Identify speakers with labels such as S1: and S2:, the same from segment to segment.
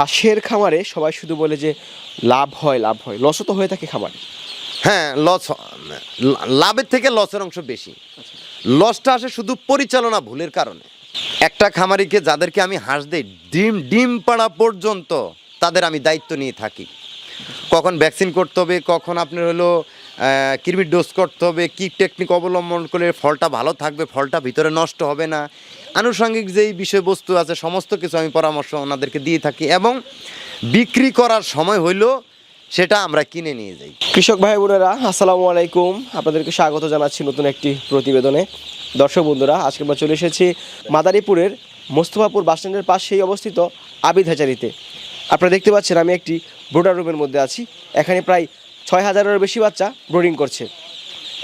S1: হাঁসের খামারে সবাই শুধু বলে যে লাভ হয় লাভ হয়। লসও তো হয়ে থাকে খামারে।
S2: হ্যাঁ লস লাভের থেকে লসের অংশ বেশি। লসটা আসে শুধু পরিচালনা ভুলের কারণে। একটা খামারিকে যাদেরকে আমি হাঁস দিই, ডিম ডিম পাড়া পর্যন্ত তাদের আমি দায়িত্ব নিয়ে থাকি। কখন ভ্যাকসিন করতে হবে, কখন আপনার হলো কৃমির ডোজ করতে হবে, কী টেকনিক অবলম্বন করলে ফলটা ভালো থাকবে, ফলটা ভিতরে নষ্ট হবে না। আনুষঙ্গিক যেই বিষয়বস্তু আছে, সমস্ত কিছু আমি পরামর্শ ওনাদেরকে দিয়ে থাকি এবং বিক্রি করার সময় হইল সেটা আমরা কিনে নিয়ে যাই।
S1: কৃষক ভাই বোনেরা, আসসালামু আলাইকুম। আপনাদেরকে স্বাগত জানাচ্ছি নতুন একটি প্রতিবেদনে। দর্শক বন্ধুরা, আজকে আমরা চলে এসেছি মাদারীপুরের মোস্তফাপুর বাসস্ট্যান্ডের পাশেই অবস্থিত আবিদ হাজারিতে। আপনারা দেখতে পাচ্ছেন, আমি একটি ব্রোডার রুমের মধ্যে আছি। এখানে প্রায় ছয় হাজারেরও বেশি বাচ্চা ব্রোডিং করছে।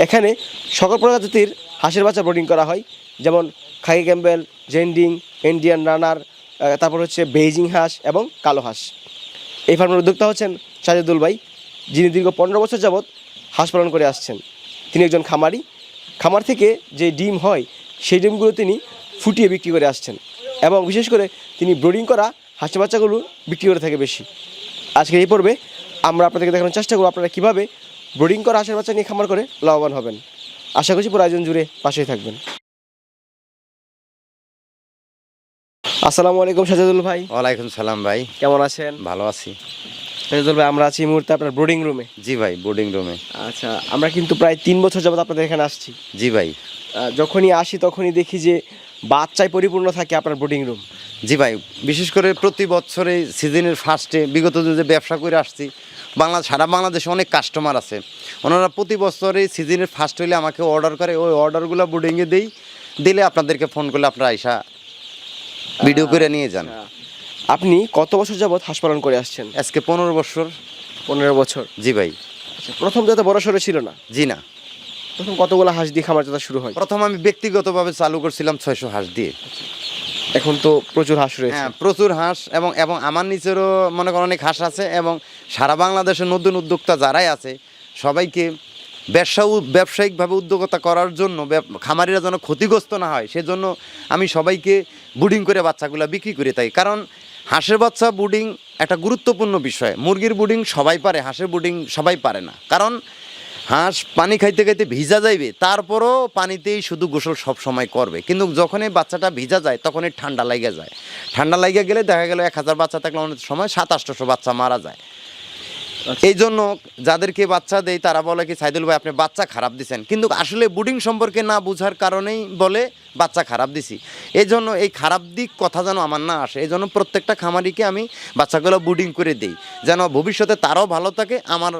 S1: এখানে সকল প্রজাতির হাঁসের বাচ্চা ব্রোডিং করা হয়। যেমন খাই ক্যাম্বেল জেন্ডিং ইন্ডিয়ান রানার তারপর হচ্ছে বেইজিং হাঁস এবং কালো হাঁস এই ফার্মের উদ্যোক্তা হচ্ছেন সাজেদুল ভাই, যিনি দীর্ঘ পনেরো বছর যাবৎ হাঁস পালন করে আসছেন। তিনি একজন খামারি। খামার থেকে যে ডিম হয়, সেই ডিমগুলো তিনি ফুটিয়ে বিক্রি করে আসছেন এবং বিশেষ করে তিনি ব্রোডিং করা হাঁসের বাচ্চাগুলো বিক্রি করে থাকে বেশি। আজকে এই পর্বে আমরা আপনাদেরকে দেখানোর চেষ্টা করব আপনারা কীভাবে ব্রোডিং করা হাঁসের বাচ্চা নিয়ে খামার করে লাভবান হবেন। আশা করছি পুরো আয়োজন জুড়ে পাশেই থাকবেন। আসসালামু আলাইকুম সাজাদুল ভাই।
S2: ওয়ালাইকুম সালাম ভাই।
S1: কেমন আছেন?
S2: ভালো আছি।
S1: সাজাদুল ভাই আমরা আছি এই মুহূর্তে আপনার বোর্ডিং রুমে
S2: জি ভাই বোর্ডিং রুমে
S1: আচ্ছা আমরা কিন্তু প্রায় তিন বছর যাবত আপনাদের এখানে আসছি।
S2: জি ভাই।
S1: আহ, যখনই আসি তখনই দেখি যে বাচ্চায় পরিপূর্ণ থাকে আপনার বোর্ডিং রুম
S2: জি ভাই বিশেষ করে প্রতি বছরে সিজনের ফার্স্টে বিগত যে ব্যবসা করে আসছি বাংলা সারা বাংলাদেশে অনেক কাস্টমার আছে। ওনারা প্রতি বছরে সিজনের ফার্স্ট হইলে আমাকে অর্ডার করে ওই অর্ডারগুলো বোর্ডিংয়ে দেই। দিলে আপনাদেরকে ফোন করলে আপনারা আইসা ভিডিও করে নিয়ে যান।
S1: আপনি কত বছর যাবত হাঁস পালন করে আসছেন?
S2: আজকে পনেরো বছর।
S1: পনেরো বছর।
S2: জি ভাই।
S1: আচ্ছা প্রথম যাতে বড় সড়ো ছিল না?
S2: জি না।
S1: প্রথম কতগুলো হাঁস দিয়ে খামার যাতা শুরু হয়?
S2: প্রথম আমি ব্যক্তিগতভাবে চালু করছিলাম ছয়শো হাঁস দিয়ে।
S1: এখন তো প্রচুর হাঁস রয়েছে।
S2: হ্যাঁ প্রচুর হাঁস এবং এবং আমার নিচেরও মনে করেন অনেক হাঁস আছে এবং সারা বাংলাদেশের নতুন উদ্যোক্তা যারাই আছে সবাইকে ব্যবসা ব্যবসায়িকভাবে উদ্যোগতা করার জন্য খামারিরা যেন ক্ষতিগ্রস্ত না হয়, সেজন্য আমি সবাইকে বুডিং করে বাচ্চাগুলো বিক্রি করে থাকি। কারণ হাঁসের বাচ্চা বুডিং একটা গুরুত্বপূর্ণ বিষয়। মুরগির বুডিং সবাই পারে, হাঁসের বুডিং সবাই পারে না। কারণ হাঁস পানি খাইতে খাইতে ভিজা যাইবে, তারপরও পানিতেই শুধু গোসল সব সময় করবে। কিন্তু যখন এই বাচ্চাটা ভিজা যায় তখন এই ঠান্ডা লাগে যায়। ঠান্ডা লাগে গেলে দেখা গেল এক হাজার বাচ্চা থাকলে অনেক সময় সাত আটশোশো বাচ্চা মারা যায়। এই জন্য যাদেরকে বাচ্চা দেয় তারা বলে কি সাইদুল ভাই আপনি বাচ্চা খারাপ দিছেন। কিন্তু আসলে বুডিং সম্পর্কে না বোঝার কারণেই বলে বাচ্চা খারাপ দিছি। এই জন্য এই খারাপ দিক কথা যেন আমার না আসে এই জন্য প্রত্যেকটা খামারিকে আমি বাচ্চাগুলো বুডিং করে দিই। যেন ভবিষ্যতে তারাও ভালো থাকে আমার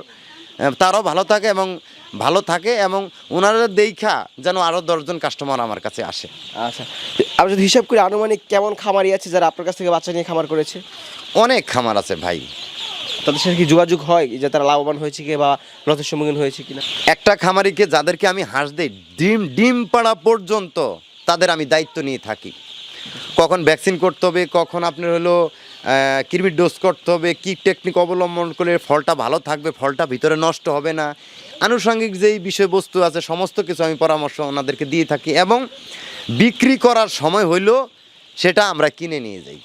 S2: তারাও ভালো থাকে এবং ভালো থাকে এবং ওনারা দেখা যেন আরও দশজন কাস্টমার আমার কাছে আসে।
S1: আচ্ছা। আমি যদি হিসাব করি আনুমানিক কেমন খামারি আছে যারা আপনার কাছ থেকে বাচ্চা নিয়ে খামার করেছে?
S2: অনেক খামার আছে ভাই।
S1: তাদের সাথে কি যোগাযোগ হয় যে তারা লাভবান হয়েছে কি বা লসের সম্মুখীন হয়েছে কিনা?
S2: একটা খামারিকে যাদেরকে আমি হাঁস দিই, ডিম ডিম পাড়া পর্যন্ত তাদের আমি দায়িত্ব নিয়ে থাকি। কখন ভ্যাকসিন করতে হবে, কখন আপনার হলো কৃমির ডোজ করতে হবে, কী টেকনিক অবলম্বন করলে ফলটা ভালো থাকবে, ফলটা ভিতরে নষ্ট হবে না। আনুষঙ্গিক যেই বিষয়বস্তু আছে, সমস্ত কিছু আমি পরামর্শ ওনাদেরকে দিয়ে থাকি এবং বিক্রি করার সময় হইল সেটা আমরা কিনে নিয়ে যাই।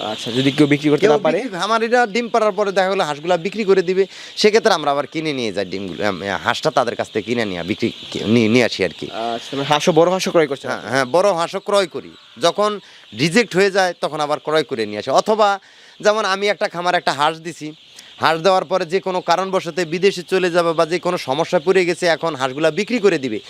S1: আচ্ছা যদি কেউ বিক্রি করতে না পারে?
S2: বিক্রি- খামারিরা ডিম পাড়ার পরে দেখা গেলো হাঁসগুলা বিক্রি করে দিবে। সেক্ষেত্রে আমরা আবার কিনে নিয়ে যাই ডিমগুলো হাঁসটা তাদের কাছ থেকে কিনে নিয়ে বিক্রি নিয়ে নিয়ে আসি আর কি।
S1: আচ্ছা মানে হাঁসও বড় হাঁসও ক্রয় করছে?
S2: হ্যাঁ হ্যাঁ বড় হাঁসও ক্রয় করি। যখন রিজেক্ট হয়ে যায় তখন আবার ক্রয় করে নিয়ে আসি। অথবা যেমন আমি একটা খামার একটা হাঁস দিছি হাঁস দেওয়ার পরে যে কোনো কারণবশতে বিদেশে চলে যাবে বা যে কোনো সমস্যা পড়ে গেছে এখন হাঁসগুলা বিক্রি করে দিবে।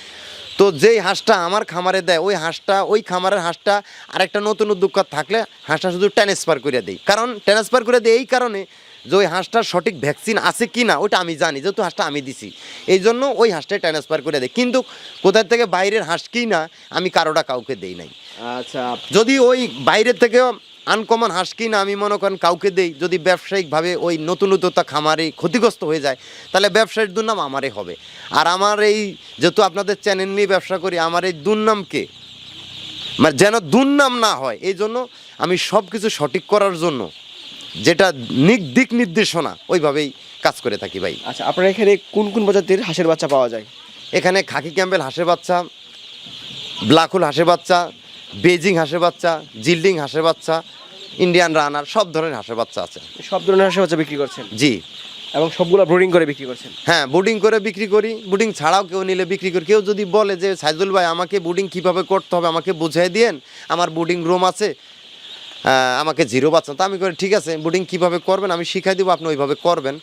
S2: তো যেই হাঁসটা আমার খামারে দেয় ওই হাঁসটা ওই খামারের হাঁসটা আরেকটা নতুন উদ্যোক্তা থাকলে হাঁসটা শুধু ট্রান্সফার করে দিই। কারণ ট্রান্সফার করে দিই এই কারণে যে ওই হাঁসটার সঠিক ভ্যাকসিন আছে কি না ওটা আমি জানি যেহেতু হাঁসটা আমি দিছি। এই জন্য ওই হাঁসটাই ট্রান্সফার করে দেয় কিন্তু কোথার থেকে বাইরের হাঁস কি না আমি কারোটা কাউকে দেই নাই।
S1: আচ্ছা।
S2: যদি ওই বাইরের থেকে আনকমন হাঁস কিনা আমি মনে করেন কাউকে দেই যদি ব্যবসায়িকভাবে ওই নতুন উদ্যোক্তা খামারে ক্ষতিগ্রস্ত হয়ে যায় তাহলে ব্যবসায়ীর দুর্নাম আমারই হবে। আর আমার এই যেহেতু আপনাদের চ্যানেল নিয়ে ব্যবসা করি আমার এই দুর্নামকে মানে যেন দুর্নাম না হয় এই জন্য আমি সব কিছু সঠিক করার জন্য যেটা নিক দিক নির্দেশনা ওইভাবেই কাজ করে থাকি ভাই।
S1: আচ্ছা আপনার এখানে কোন কোন প্রজাতির হাঁসের বাচ্চা পাওয়া যায়?
S2: এখানে খাকি ক্যাম্বেল হাঁসের বাচ্চা ব্ল্যাকহুল হাঁসের বাচ্চা বেজিং হাঁসের বাচ্চা জিল্ডিং হাঁসের বাচ্চা ইন্ডিয়ান রানার সব ধরনের হাঁসের বাচ্চা আছে।
S1: সব ধরনের হাঁসের বাচ্চা বিক্রি করছেন?
S2: জি।
S1: এবং সবগুলো ব্রোডিং করে বিক্রি করছেন?
S2: হ্যাঁ বুডিং করে বিক্রি করি। বুডিং ছাড়াও কেউ নিলে বিক্রি করি। কেউ যদি বলে যে সাইদুল ভাই আমাকে বুডিং কীভাবে করতে হবে? আমাকে বুঝিয়ে দিয়েন। আমার বুডিং রুম আছে। আমাকে জিরো বাচ্চা তো আমি করি ঠিক আছে বুডিং কীভাবে করবেন? আমি শিখাই দেবো আপনি ওইভাবে করবেন।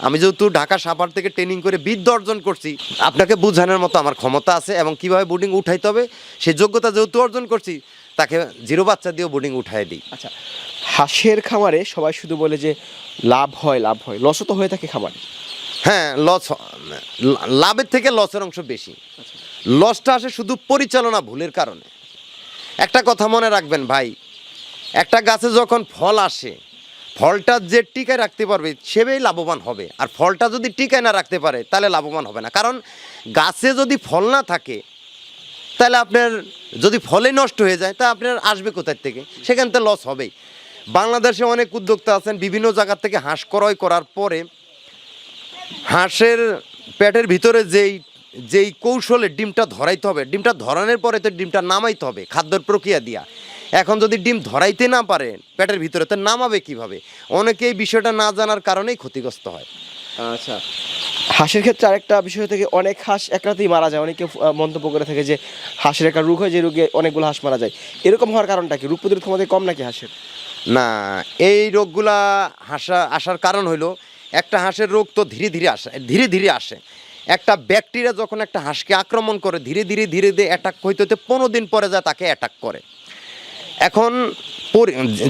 S2: আমি যেহেতু ঢাকা সাপার থেকে ট্রেনিং করে বিদ্যা অর্জন করছি আপনাকে বোঝানোর মতো আমার ক্ষমতা আছে এবং কীভাবে বোর্ডিং উঠাইতে হবে সেই যোগ্যতা যেহেতু অর্জন করছি তাকে জিরো বাচ্চা দিয়েও বুডিং উঠাই দিই।
S1: আচ্ছা হাঁসের খামারে সবাই শুধু বলে যে লাভ হয় লাভ হয় লসও তো হয়ে থাকে খামারে।
S2: হ্যাঁ লস লাভের থেকে লসের অংশ বেশি। লসটা আসে শুধু পরিচালনা ভুলের কারণে। একটা কথা মনে রাখবেন ভাই একটা গাছে যখন ফল আসে ফলটা যে টিকায় রাখতে পারবে সেবেই লাভবান হবে। আর ফলটা যদি টিকায় না রাখতে পারে, তাহলে লাভবান হবে না। কারণ গাছে যদি ফল না থাকে, তাহলে আপনার যদি ফলে নষ্ট হয়ে যায়, তা আপনার আসবে কোথার থেকে? সেখান থেকে লস হবেই। বাংলাদেশে অনেক উদ্যোক্তা আছেন, বিভিন্ন জায়গা থেকে হাঁস ক্রয় করার পরে হাঁসের পেটের ভিতরে যেই যেই কৌশলে ডিমটা ধরাইতে হবে, ডিমটা ধরানোর পরে তো ডিমটা নামাইতে হবে, খাদ্যর প্রক্রিয়া দিয়া। এখন যদি ডিম ধরাইতে না পারে পেটের ভিতরে তো নামাবে কীভাবে? অনেকে এই বিষয়টা না জানার কারণেই ক্ষতিগ্রস্ত হয়।
S1: আচ্ছা। হাঁসের ক্ষেত্রে আরেকটা বিষয় থেকে অনেক হাঁস এক রাতেই মারা যায়। অনেকে মন্তব্য করে থাকে যে হাঁসের একটা রোগ হয় যে রোগে অনেকগুলো হাঁস মারা যায়। এরকম হওয়ার কারণটা কি? রোগ প্রতিরোধ ক্ষমতা কম নাকি হাঁসের?
S2: না এই রোগগুলা হাসা আসার কারণ হলো একটা হাঁসের রোগ তো ধীরে ধীরে আসে ধীরে ধীরে আসে। একটা ব্যাকটেরিয়া যখন একটা হাঁসকে আক্রমণ করে ধীরে ধীরে ধীরে ধীরে অ্যাটাক হইতে হইতে পনেরো দিন পরে যা তাকে অ্যাটাক করে। এখন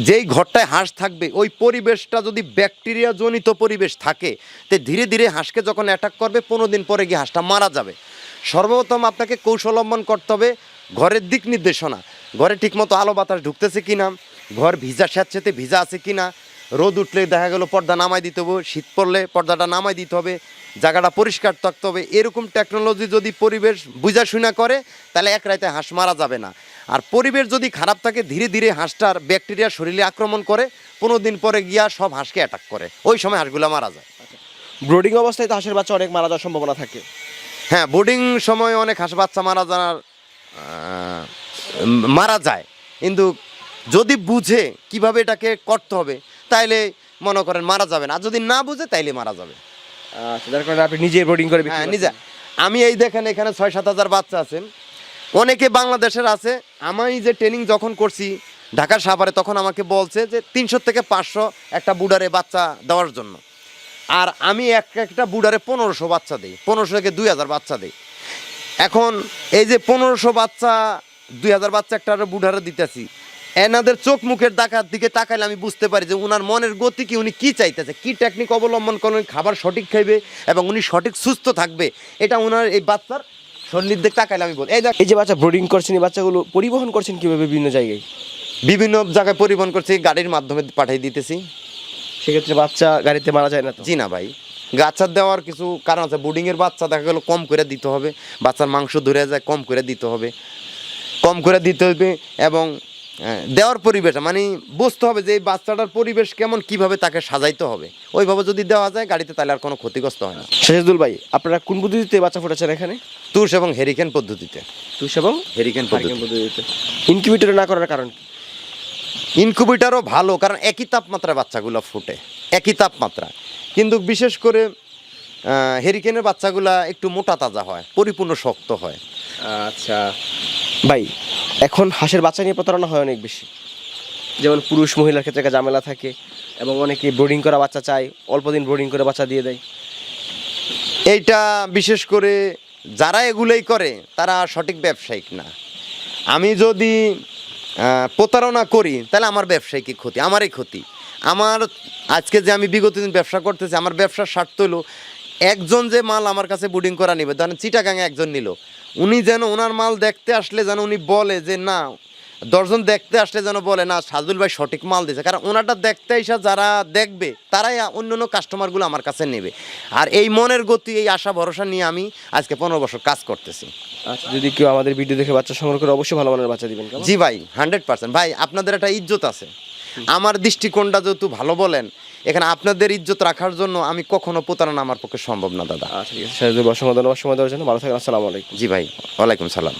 S2: যেই ঘরটায় হাঁস থাকবে, ওই পরিবেশটা যদি ব্যাকটেরিয়া জনিত পরিবেশ থাকে, তে ধীরে ধীরে হাঁসকে যখন অ্যাটাক করবে, পনেরো দিন পরে গিয়ে হাঁসটা মারা যাবে। সর্বপ্রথম আপনাকে কৌশলম্বন করতে হবে ঘরের দিক নির্দেশনা। ঘরে ঠিকমতো আলো বাতাস ঢুকতেছে কি না ঘর ভিজা স্যাঁতসেতে ভিজা আছে কিনা রোদ উঠলে দেখা গেল পর্দা নামাই দিতে হবে শীত পড়লে পর্দাটা নামাই দিতে হবে জায়গাটা পরিষ্কার থাকতে হবে। এরকম টেকনোলজি যদি পরিবেশ বুঝা শুনা করে তাহলে এক রাতে হাঁস মারা যাবে না। আর পরিবেশ যদি খারাপ থাকে ধীরে ধীরে হাঁসটার ব্যাকটেরিয়া শরীরে আক্রমণ করে পনেরো দিন পরে গিয়া সব হাঁসকে অ্যাটাক করে। ওই সময় হাঁসগুলো মারা যায়।
S1: ব্রোডিং অবস্থায় তো হাঁসের বাচ্চা অনেক মারা যাওয়ার সম্ভাবনা থাকে।
S2: হ্যাঁ বোর্ডিং সময় অনেক হাঁস বাচ্চা মারা যাওয়ার মারা যায়। কিন্তু যদি বুঝে কীভাবে এটাকে করতে হবে তাইলে মনে করেন মারা যাবে না। আর যদি না বুঝে তাইলে মারা যাবে।
S1: আচ্ছা যার কারণে আপনি নিজে ব্রোডিং করে
S2: হ্যাঁ নিজে। আমি এই দেখেন এখানে ছয় সাত হাজার বাচ্চা আছেন। অনেকে বাংলাদেশের আছে। আমি যে ট্রেনিং যখন করছি ঢাকার সাভারে তখন আমাকে বলছে যে তিনশো থেকে পাঁচশো একটা বুডারে বাচ্চা দেওয়ার জন্য। আর আমি এক একটা বুডারে পনেরোশো বাচ্চা দিই। পনেরোশো থেকে দুই হাজার বাচ্চা দিই। এখন এই যে পনেরোশো বাচ্চা দুই হাজার বাচ্চা একটা বুডারে দিতেছি এনাদের চোখ মুখের দেখার দিকে তাকাইলে আমি বুঝতে পারি যে উনার মনের গতি কি উনি কি চাইতেছে কি টেকনিক অবলম্বন করলে উনি খাবার সঠিক খাইবে এবং উনি সঠিক সুস্থ থাকবে এটা উনার এই বাচ্চার শরীর দিকে তাকাইলে আমি বলি। এই
S1: এই যে বাচ্চা ব্রোডিং করছেন এই বাচ্চাগুলো পরিবহন করছেন কীভাবে বিভিন্ন জায়গায়?
S2: বিভিন্ন জায়গায় পরিবহন করছি গাড়ির মাধ্যমে পাঠিয়ে দিতেছি।
S1: সেক্ষেত্রে বাচ্চা গাড়িতে মারা যায় না তো?
S2: জি না ভাই। গাছার দেওয়ার কিছু কারণ আছে বুডিংয়ের বাচ্চা দেখা গেলো কম করে দিতে হবে বাচ্চার মাংস ধরে যায় কম করে দিতে হবে। কম করে দিতে হবে এবং দেওয়ার পরিবেশ মানে বুঝতে হবে যে এই বাচ্চাটার পরিবেশ কেমন কীভাবে তাকে সাজাইতে হবে। ওইভাবে যদি দেওয়া যায় গাড়িতে তাহলে আর কোনো ক্ষতিগ্রস্ত হয় না।
S1: শেষদুল ভাই আপনারা কোন পদ্ধতিতে বাচ্চা ফুটাচ্ছেন এখানে?
S2: তুষ এবং হেরিকেন পদ্ধতিতে।
S1: তুষ এবং
S2: হেরিকেন
S1: পদ্ধতিতে। ইনকিউবেটরে না করার কারণ কি?
S2: ইনকুবেটারও ভালো কারণ একই তাপমাত্রায় বাচ্চাগুলো ফুটে। একই তাপমাত্রা। কিন্তু বিশেষ করে হেরিকেনের বাচ্চাগুলা একটু মোটা তাজা হয় পরিপূর্ণ শক্ত হয়।
S1: আচ্ছা। ভাই, এখন হাঁসের বাচ্চা নিয়ে প্রতারণা হয় অনেক বেশি। যেমন পুরুষ মহিলার ক্ষেত্রে একটা ঝামেলা থাকে এবং অনেকে ব্রোডিং করা বাচ্চা চায়, অল্প দিন ব্রোডিং করে বাচ্চা দিয়ে দেয়।
S2: এইটা বিশেষ করে যারা এগুলোই করে, তারা সঠিক ব্যবসায়িক না। আমি যদি প্রতারণা করি, তাহলে আমার ব্যবসায়িক ক্ষতি? আমারই ক্ষতি। আমার আজকে যে আমি বিগত দিন ব্যবসা করতেছি, আমার ব্যবসার স্বার্থ হলো, একজন যে মাল আমার কাছে বুডিং করা নিবে, ধরেন চিটাগাঙে একজন নিল উনি যেন ওনার মাল দেখতে আসলে যেন উনি বলে যে না দশজন দেখতে আসলে যেন বলে না সাজুল ভাই সঠিক মাল দিয়েছে। কারণ ওনারটা দেখতে এসে যারা দেখবে তারাই অন্য অন্য কাস্টমারগুলো আমার কাছে নেবে। আর এই মনের গতি এই আশা ভরসা নিয়ে আমি আজকে পনেরো বছর কাজ করতেছি।
S1: আচ্ছা যদি কেউ আমাদের ভিডিও দেখে বাচ্চা সংগ্রহ করে অবশ্যই ভালো মানের বাচ্চা দিবেন
S2: জি ভাই হান্ড্রেড পার্সেন্ট ভাই আপনাদের একটা ইজ্জত আছে। আমার দৃষ্টিকোণটা যেহেতু ভালো বলেন এখানে আপনাদের ইজ্জত রাখার জন্য আমি কখনো প্রতারণা আমার পক্ষে সম্ভব না দাদা।
S1: আচ্ছা ঠিক আছে। অসংখ্য ধন্যবাদ সময় দেওয়ার জন্য ভালো থাকেন আসসালামু আলাইকুম।
S2: জি ভাই ওয়ালাইকুম সালাম।